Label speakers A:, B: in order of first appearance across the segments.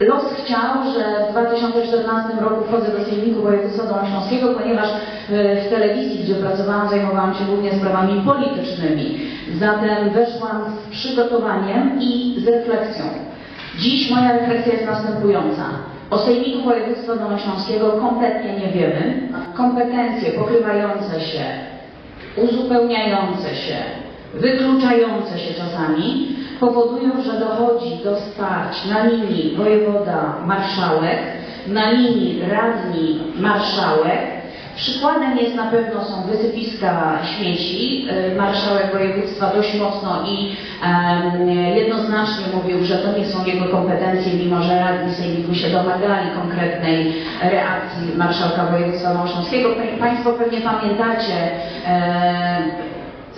A: Los chciał, że w 2014 roku wchodzę do Sejmiku Województwa Dolnośląskiego, ponieważ e, w telewizji, gdzie pracowałam, zajmowałam się głównie sprawami politycznymi. Zatem weszłam z przygotowaniem i z refleksją. Dziś moja refleksja jest następująca. O Sejmiku Województwa Dolnośląskiego kompletnie nie wiemy. Kompetencje pokrywające się, uzupełniające się, wykluczające się czasami, powodują, że dochodzi do starć na linii wojewoda-marszałek, na linii radni-marszałek. Przykładem jest na pewno są wysypiska śmieci. Y, Marszałek województwa dość mocno i jednoznacznie mówił, że to nie są jego kompetencje, mimo że radni sejmiku się domagali konkretnej reakcji marszałka województwa. Pa- Państwo pewnie pamiętacie e,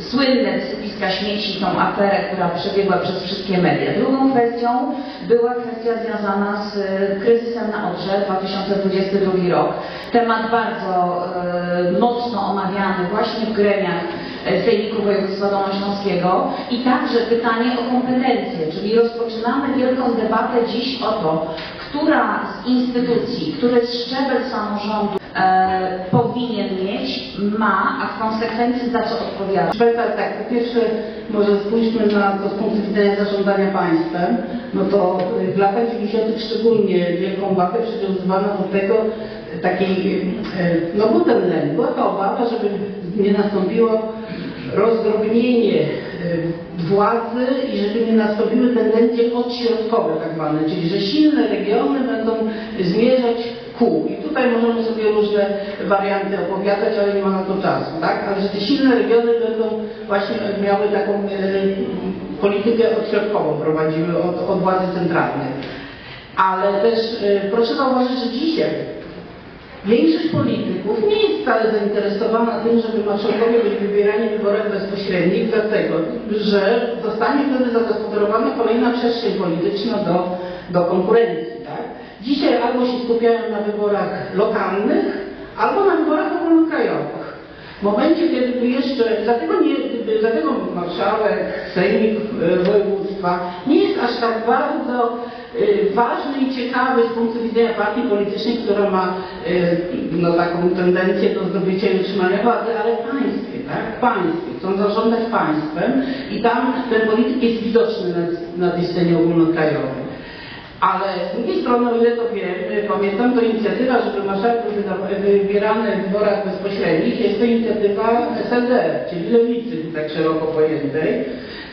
A: słynne wysypiska śmieci, tą aferę, która przebiegła przez wszystkie media. Drugą kwestią była kwestia związana z e, kryzysem na Odrze 2022 rok. Temat bardzo e, mocno omawiany właśnie w gremiach e, Sejmiku Województwa Dolnośląskiego i także pytanie o kompetencje, czyli rozpoczynamy wielką debatę dziś o to, która z instytucji, który szczebel samorządu e, powinien mieć, ma, a w konsekwencji za co odpowiada.
B: Proszę Państwa, tak, po pierwsze może spójrzmy na to z punktu widzenia zarządzania państwem, no to y, w latach 90. szczególnie wielką uwagę przywiązywano do tego y, takiej, y, no bo ten lęk, była ta obawa, żeby nie nastąpiło rozdrobnienie władzy i żeby nie nastąpiły tendencje odśrodkowe tak zwane, czyli że silne regiony będą zmierzać ku. I tutaj możemy sobie różne warianty opowiadać, ale nie ma na to czasu, tak? Ale że te silne regiony będą właśnie miały taką e, politykę odśrodkową, prowadziły od, od władzy centralnej. Ale też e, proszę zauważyć, że dzisiaj Większość polityków nie jest wcale zainteresowana tym, żeby marszałkowie byli wybierani w wyborach bezpośrednich, dlatego że zostanie wtedy zagospodarowana kolejna przestrzeń polityczna do, do konkurencji. Tak? Dzisiaj albo się skupiają na wyborach lokalnych, albo na wyborach ogólnokrajowych. W momencie, kiedy tu jeszcze, dlatego, nie, dlatego marszałek, sejmik e, województwa nie jest aż tak bardzo ważny i ciekawy z punktu widzenia partii politycznej, która ma e, no, taką tendencję do zdobycia i utrzymania władzy, ale w państwie, tak? Państwie. Chcą zarządzać państwem i tam ten polityk jest widoczny na, na tej scenie ogólnokrajowej. Ale z drugiej strony, o ile to wiem, y, pamiętam, to inicjatywa, żeby marszałek był wybierany w wyborach bezpośrednich, jest to inicjatywa SLD, czyli lewicy tak szeroko pojętej,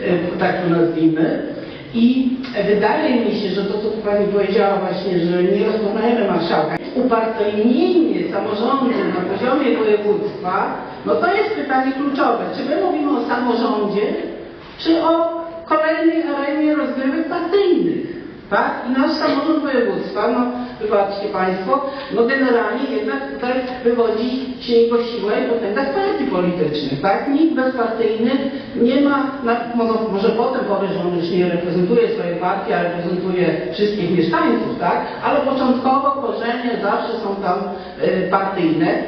B: y, tak to nazwijmy. I wydaje mi się, że to, co Pani powiedziała właśnie, że nie rozpoznajemy marszałka, upartyjnienie samorządu na poziomie województwa, no to jest pytanie kluczowe. Czy my mówimy o samorządzie, czy o kolejnej arenie rozgrywek partyjnych? Tak? I nasz samorząd województwa, no wybaczcie Państwo, no generalnie jednak tutaj wywodzi się jego siłę i potęga z partii politycznych, tak? Nikt bezpartyjny nie ma, może, potem powie, że on już nie reprezentuje swojej partii, a reprezentuje wszystkich mieszkańców, tak? Ale początkowo korzenie zawsze są tam y, partyjne.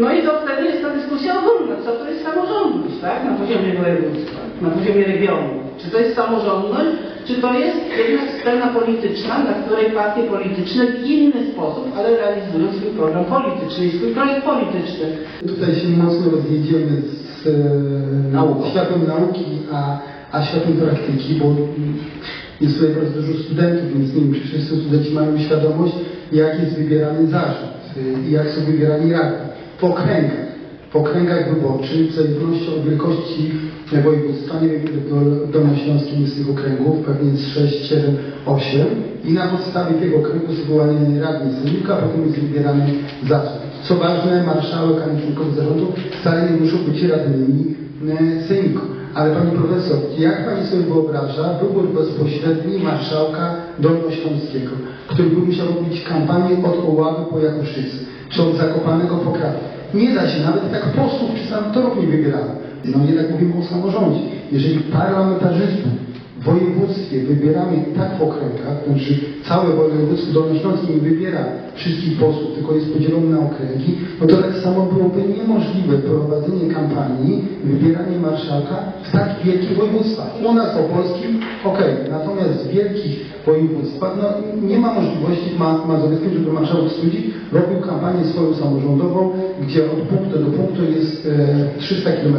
B: No i to wtedy jest ta dyskusja ogólna, co to jest samorządność, tak? Na poziomie województwa, na poziomie regionu. Czy to jest samorządność, czy to jest jednak scena polityczna, na której partie polityczne w inny sposób, ale realizują swój program polityczny i swój projekt polityczny.
C: Tutaj się mocno rozjedziemy z e,
B: Nauką.
C: światem nauki, a, a światem praktyki, bo jest tutaj bardzo dużo studentów, więc nie wiem, czy wszyscy studenci mają świadomość, jak jest wybierany zarząd y, i jak są wybierani radni. W okręgach, w okręgach wyborczych, w zależności od wielkości województwa, nie wiem ile Dolnośląskim jest tych okręgów, pewnie jest 6, 7, 8 i na podstawie tego okręgu są wyłaniani radni sejmika, a potem jest wybierany zarząd. Co ważne, marszałek, a nie członkowie zarządu wcale nie muszą być radnymi sejmiku. Ale Pani Profesor, jak Pani sobie wyobraża wybór bezpośredni marszałka Dolnośląskiego, który by musiał robić kampanię od Oławy po Jakuszycy, czy od Zakopanego po Kraków? Nie da się, nawet tak posłów czy senatorów nie wybieramy. No jednak mówimy o samorządzie. Jeżeli parlamentarzystów województwie wybieramy tak w okręgach, znaczy całe województwo dolnośląskie nie wybiera wszystkich posłów, tylko jest podzielone na okręgi, no to tak samo byłoby niemożliwe prowadzenie kampanii, wybieranie marszałka w tak wielkich województwach. U nas Opolskim, okej, natomiast w wielkich województwach, no nie ma możliwości ma, mazowieckiej, żeby marszałek Studzi robił kampanię swoją samorządową, gdzie od punktu do punktu jest e, 300 km.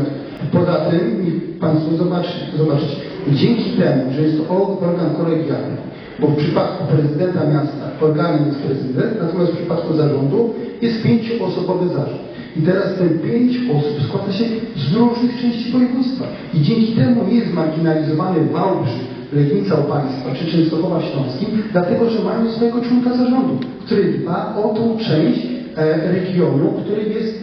C: Poza tym, Państwo zobaczy, zobaczycie, dzięki temu, że jest to organ kolegialny, bo w przypadku prezydenta miasta organem jest prezydent, natomiast w przypadku zarządu jest pięcioosobowy zarząd. I teraz ten pięć osób składa się z różnych części województwa. I dzięki temu nie jest marginalizowany Wałbrzych, Legnica Opaństwa czy Częstochowa Śląskim, dlatego że mają swojego członka zarządu, który dba o tą część e, regionu, który jest,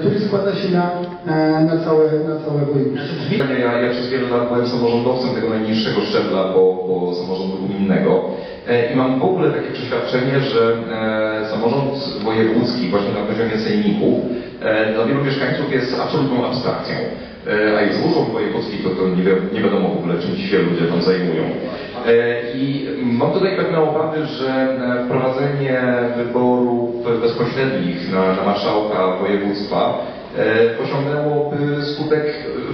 C: który składa się na, e, na, całe, na całe województwo.
D: Ja, ja przez wiele lat byłem samorządowcem tego najniższego szczebla, bo, bo samorządu gminnego. E, I mam w ogóle takie przeświadczenie, że e, samorząd wojewódzki właśnie na poziomie sejmików e, dla wielu mieszkańców jest absolutną abstrakcją. E, a już urząd wojewódzki to, to nie, nie wiadomo w ogóle czym się ludzie tam zajmują. E, I mam tutaj pewne obawy, że e, wprowadzenie wyborów bezpośrednich na, na marszałka województwa e, posiągnęłoby skutek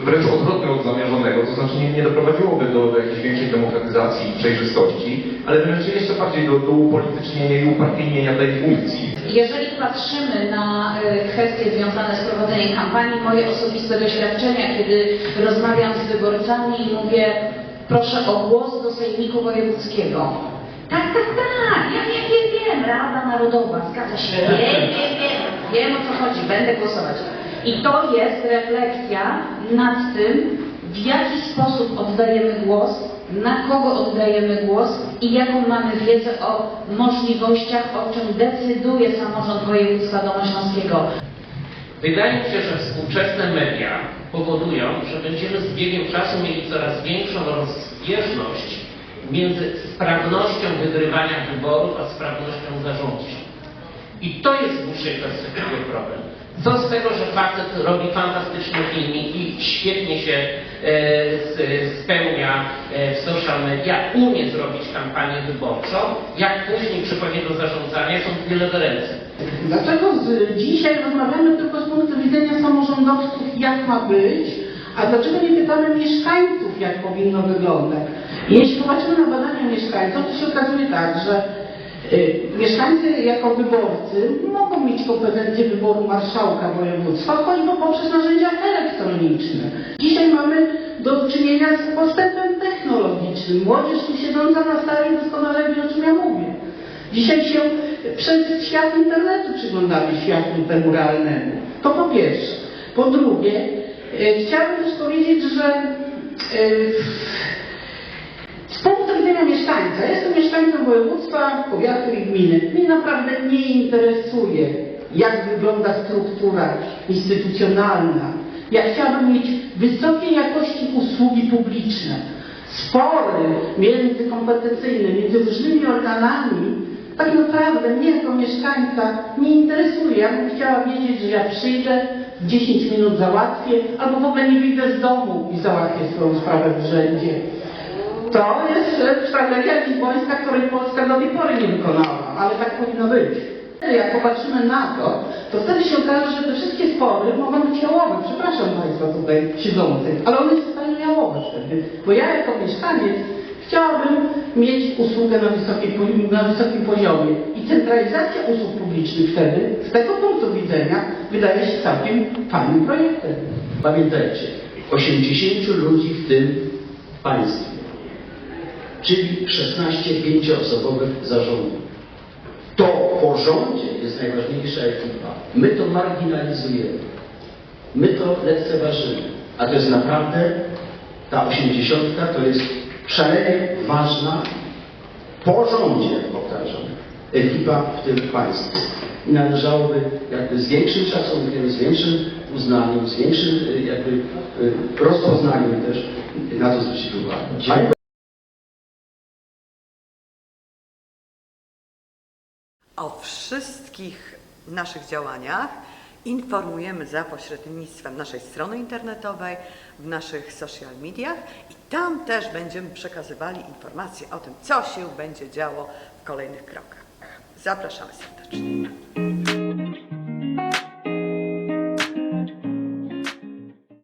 D: wręcz odwrotny od zamierzonego, to znaczy nie, nie doprowadziłoby do, jakiejś większej demokratyzacji i przejrzystości, ale wręcz jeszcze bardziej do, do upolitycznienia i upartyjnienia tej funkcji.
A: Jeżeli patrzymy na kwestie związane z prowadzeniem kampanii, moje osobiste doświadczenia, kiedy rozmawiam z wyborcami i mówię, proszę o głos do Sejmiku Wojewódzkiego. Tak, tak, tak, ja wiem, wiem, wiem, Rada Narodowa, zgadza się, wiem, wiem, wiem, wiem o co chodzi, będę głosować. I to jest refleksja nad tym, w jaki sposób oddajemy głos, na kogo oddajemy głos i jaką mamy wiedzę o możliwościach, o czym decyduje samorząd województwa dolnośląskiego.
E: Wydaje mi się, że współczesne media powodują, że będziemy z biegiem czasu mieli coraz większą rozbieżność między sprawnością wygrywania wyborów, a sprawnością zarządczą. I to jest w dłuższej perspektywie problem. Co z tego, że facet robi fantastyczne filmiki i świetnie się e, spełnia e, w social media, umie zrobić kampanię wyborczą, jak później przychodzi do zarządzania, są dwie lewe ręce.
B: Dlaczego z, dzisiaj rozmawiamy tylko z punktu widzenia samorządowców, jak ma być, a dlaczego nie pytamy mieszkańców, jak powinno wyglądać? Jeśli popatrzymy na badania mieszkańców, to się okazuje tak, że y, mieszkańcy jako wyborcy mogą mieć kompetencje wyboru marszałka województwa, choćby poprzez narzędzia elektroniczne. Dzisiaj mamy do czynienia z postępem technologicznym. Młodzież tu siedząca na sali doskonale wie, o czym ja mówię. Dzisiaj się przez świat internetu przyglądamy światu temu realnemu. To po pierwsze. Po drugie, e, chciałabym też powiedzieć, że e, z punktu widzenia mieszkańca, jestem mieszkańcem województwa, powiatu i gminy, mnie naprawdę nie interesuje, jak wygląda struktura instytucjonalna. Ja chciałabym mieć wysokiej jakości usługi publiczne. Spory międzykompetencyjne między różnymi organami tak naprawdę mnie jako mieszkańca nie interesuje. Ja bym chciała wiedzieć, że ja przyjdę, w 10 minut załatwię, albo w ogóle nie wyjdę z domu i załatwię swoją sprawę w urzędzie. To jest strategia lizbońska, której Polska do tej pory nie wykonała, ale tak powinno być. Jak popatrzymy na to, to wtedy się okaże, że te wszystkie spory mogą być jałowe. Przepraszam Państwa tutaj siedzących, ale one się stają jałowe wtedy. Bo ja jako mieszkaniec chciałabym mieć usługę na wysokim, na wysokim poziomie. I centralizacja usług publicznych wtedy, z tego punktu widzenia, wydaje się całkiem fajnym projektem.
F: Pamiętajcie, 80 ludzi w tym państwie, czyli 16 pięcioosobowych zarządów. To po rządzie jest najważniejsza ekipa. My to marginalizujemy. My to lekceważymy. A to jest naprawdę, ta 80 to jest szalenie ważna, po rządzie, powtarzam, ekipa w tym państwie. I należałoby jakby z większym szacunkiem, z większym uznaniem, z większym y, jakby y, rozpoznaniem też na to zwrócić uwagę.
G: O wszystkich naszych działaniach informujemy za pośrednictwem naszej strony internetowej, w naszych social mediach i tam też będziemy przekazywali informacje o tym, co się będzie działo w kolejnych krokach. Zapraszamy serdecznie.